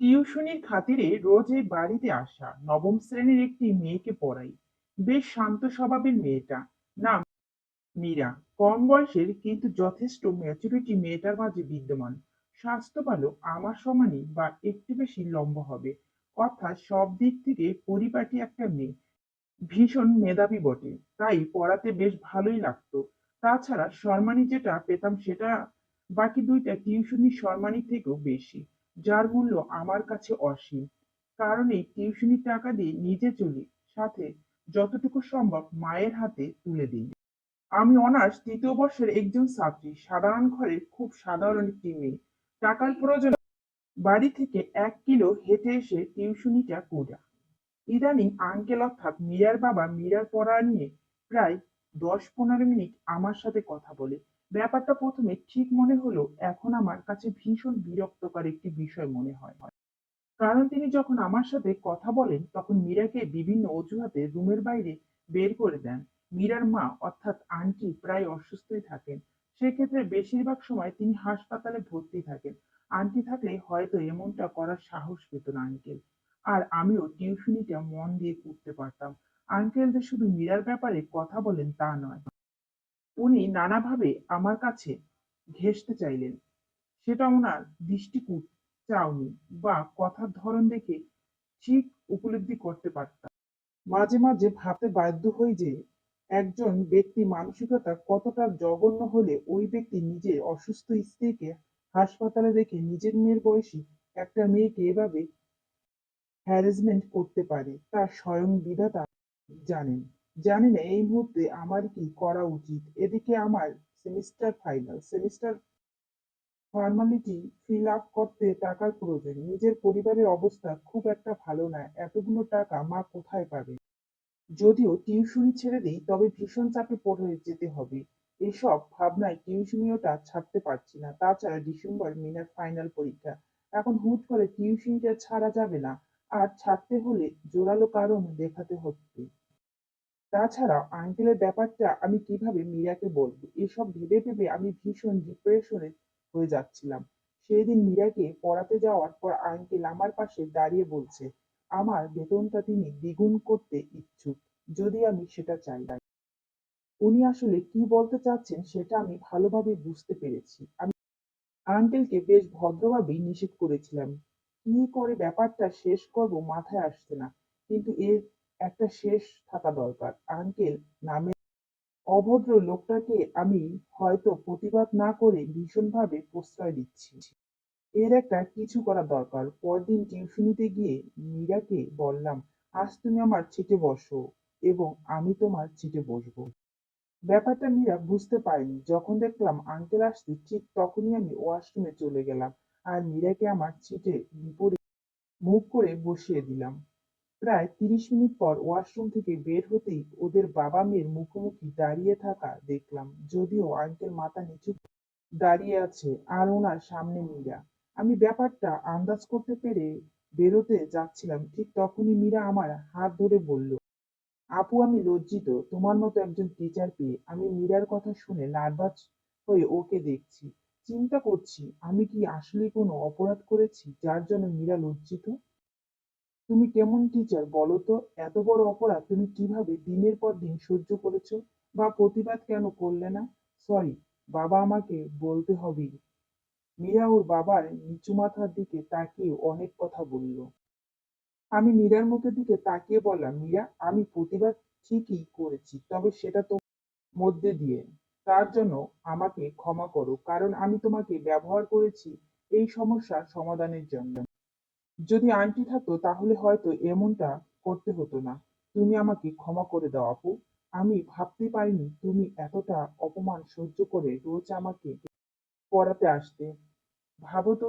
টিউশনির খাতিরে রোজ এই বাড়িতে আসা নবম শ্রেণির একটি মেয়েকে পড়াই। বেশ শান্ত স্বভাবের মেয়েটা। নাম মীরা। কম বয়সের কিন্তু যথেষ্ট ম্যাচুরিটি মেয়েটার মাঝে বিদ্যমান। স্বাস্থ্য ভালো আমার সমানই বা একটু বেশি লম্বা হবে। অর্থাৎ সব দিক থেকে পরিপাটি একটা মেয়ে। ভীষণ মেধাবী বটে। তাই পড়াতে বেশ ভালোই লাগতো। তাছাড়া সম্মানী যেটা পেতাম সেটা বাকি দুইটা টিউশনি সম্মানী থেকেও বেশি। যার মূল্য আমার কাছে অসীম। কারণ এই টিউশনির টাকা দিয়ে নিজে চলি সাথে যতটুকু সম্ভব মায়ের হাতে তুলে দিই আমি অনার্স তৃতীয় বর্ষের একজন ছাত্রী, সাধারণ ঘরের খুব সাধারণ একটি মেয়ে। টাকার প্রয়োজন বাড়ি থেকে এক কিলো হেঁটে এসে টিউশনিটা করা। ইদানিং আঙ্কেল অর্থাৎ মীরার বাবা মীরার পড়া নিয়ে প্রায় দশ পনেরো মিনিট আমার সাথে কথা বলে। ব্যাপারটা প্রথমে ঠিক মনে হলো এখন আমার কাছে ভীষণ বিরক্তকর একটি বিষয় মনে হয়। কারণ তিনি যখন আমার সাথে কথা বলেন, তখন মীরাকে বিভিন্ন অজুহাতে রুমের বাইরে বের করে দেন। মীরার মা অর্থাৎ আন্টি প্রায় অসুস্থই থাকেন। সেক্ষেত্রে বেশিরভাগ সময় তিনি হাসপাতালে ভর্তি থাকেন। আন্টি থাকলে হয়তো এমনটা করার সাহস পেত না আঙ্কেল। আর আমিও টিউশনিটা মন দিয়ে করতে পারতাম। আঙ্কেল যে শুধু মীরার ব্যাপারে কথা বলেন তা নয়। উনি নানাভাবে আমার কাছে ঘেঁষতে চাইলেন। সেটা ওনার দৃষ্টিকূট চাওনি বা কথার ধরন দেখে ঠিক উপলব্ধি করতে পারতাম। মাঝে মাঝে ভাবতে বাধ্য হই যে একজন ব্যক্তি মানসিকতা কতটা জঘন্য হলে ওই ব্যক্তি নিজের অসুস্থ স্ত্রীকে হাসপাতালে রেখে নিজের মেয়ের বয়সী একটা মেয়েকে এভাবে হ্যারাসমেন্ট করতে পারে তা স্বয়ং বিধাতা জানেন। জানি না, এই মুহূর্তে আমার কি করা উচিত? এদিকে আমার semester final semester formality fill up করতে টাকার প্রয়োজন। নিজের পরিবারের অবস্থা খুব একটা ভালো না, এতগুলো টাকা মা কোথায় পাবে? যদিও টিউশনি ছেড়ে দিই, তবে ভীষণ চাপে পড়ে যেতে হবে। এসব ভাবনায় টিউশনিওটা ছাড়তে পারছি না। তাছাড়া ডিসেম্বর মিনার ফাইনাল পরীক্ষা। এখন হুট করে টিউশনিটা ছাড়া যাবে না। আর ছাড়তে হলে জোরালো কারণ দেখাতে হচ্ছে। তাছাড়া আঙ্কেলের ব্যাপারটা আমি কীভাবে মীরাকে বলব? এসব ভেবে ভেবে আমি ভীষণ ডিপ্রেশনে হয়ে যাচ্ছিলাম। সেই দিন মীরাকে পড়াতে যাওয়ার পর আঙ্কেল আমার পাশে দাঁড়িয়ে বলছে, আমার বেতনটা তিনি দ্বিগুণ করতে ইচ্ছুক, যদি আমি সেটা চাই। উনি আসলে কি বলতে চাচ্ছেন সেটা আমি ভালোভাবে বুঝতে পেরেছি। আমি আঙ্কেলকে বেশ ভদ্রভাবেই নিষেধ করেছিলাম। কি করে ব্যাপারটা শেষ করব মাথায় আসছে না। কিন্তু এর একটা শেষ থাকা দরকার। আঙ্কেল, নামে অভদ্র লোকটাকে আমি হয়তো প্রতিবাদ না করে ভীষণভাবে প্রশ্রয় দিচ্ছি। এর একটা কিছু করা দরকার। পরদিন টিউশনিতে গিয়ে মীরাকে বললাম, আজ তুমি আমার ছিটে বসো এবং আমি তোমার ছিটে বসবো। ব্যাপারটা মীরা বুঝতে পারেনি। যখন দেখলাম আঙ্কেল আসছে, ঠিক তখনই আমি ওয়াশরুমে চলে গেলাম আর মীরাকে আমার ছিটে বিপরীত মুখ করে বসিয়ে দিলাম। প্রায় তিরিশ মিনিট পর ওয়াশরুম থেকে বের হতেই ওদের বাবা মেয়ের মুখোমুখি দাঁড়িয়ে থাকা দেখলাম। যদিও আঙ্কেল মাথা নিচু দাঁড়িয়ে আছে, আর ওনার সামনে মীরা। আমি ব্যাপারটা আন্দাজ করতে পেরে বেরোতে যাচ্ছিলাম, ঠিক তখনই মীরা আমার হাত ধরে বলল, আপু, আমি লজ্জিত। তোমার মতো একজন টিচার পেয়ে আমি মীরার কথা শুনে নার্ভাস হয়ে ওকে দেখছি। চিন্তা করছি, আমি কি আসলে কোনো অপরাধ করেছি যার জন্য মীরা লজ্জিত? তুমি কেমন টিচার বলো তো এত বড় অপরাধ তুমি কীভাবে দিনের পর দিন সহ্য করেছ? বা প্রতিবাদ কেন করলে না? সরি বাবা আমাকে বলতে হবে। মীরা ওর বাবার নিচু মাথার দিকে তাকিয়ে অনেক কথা বলল। আমি মীরার মুখের দিকে তাকিয়ে বললাম, মীরা, আমি প্রতিবাদ ঠিকই করেছি, তবে সেটা তো মধ্যে দিয়ে। তার জন্য আমাকে ক্ষমা করো, কারণ আমি তোমাকে ব্যবহার করেছি এই সমস্যার সমাধানের জন্য। যদি আন্টি থাকতো, তাহলে হয়তো এমনটা করতে হতো না। তুমি আমাকে ক্ষমা করে দাও, আপু। আমি ভাবতে পারিনি তুমি এতটা অপমান সহ্য করে রোজ আমাকে পড়াতে আসতে। ভাবো তো,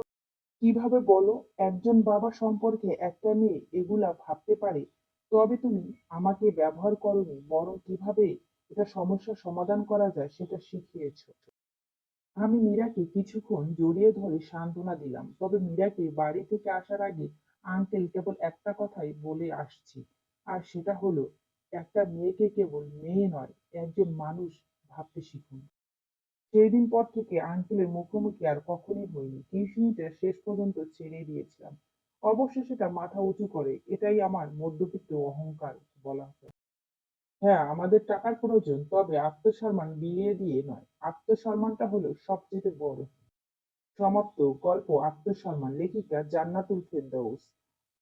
কীভাবে বলো? একজন বাবা সম্পর্কে একটা মেয়ে এগুলা ভাবতে পারে। তবে তুমি আমাকে ব্যবহার করনি, বরং কীভাবে এটা সমস্যার সমাধান করা যায় সেটা শিখিয়েছ। আমি মীরাকে কিছুক্ষণ জড়িয়ে ধরে সান্ত্বনা দিলাম, তবে মীরাকে বাড়ি থেকে আসার আগে আঙ্কেল কেবল একটা কথাই বলে আসছি, আর সেটা হলো, একটা মেয়েকে কেবল মেয়ে নয়, একজন মানুষ ভাবতে শিখুন। সেই দিন পর থেকে আঙ্কেলের মুখোমুখি আর কখনোই হইনি টিউশনিটা শেষ পর্যন্ত ছেড়ে দিয়েছিলাম। অবশ্য সেটা মাথা উঁচু করে, এটাই আমার মধ্যবিত্ত অহংকার বলা হ্যাঁ আমাদের টাকার প্রয়োজন, তবে আত্মসম্মান বিলিয়ে দিয়ে নয়। আত্মসম্মানটা হলো সবচেয়ে বড়। সমাপ্ত গল্প, আত্মসম্মান, লেখিকা জান্নাতুল ফেরদৌস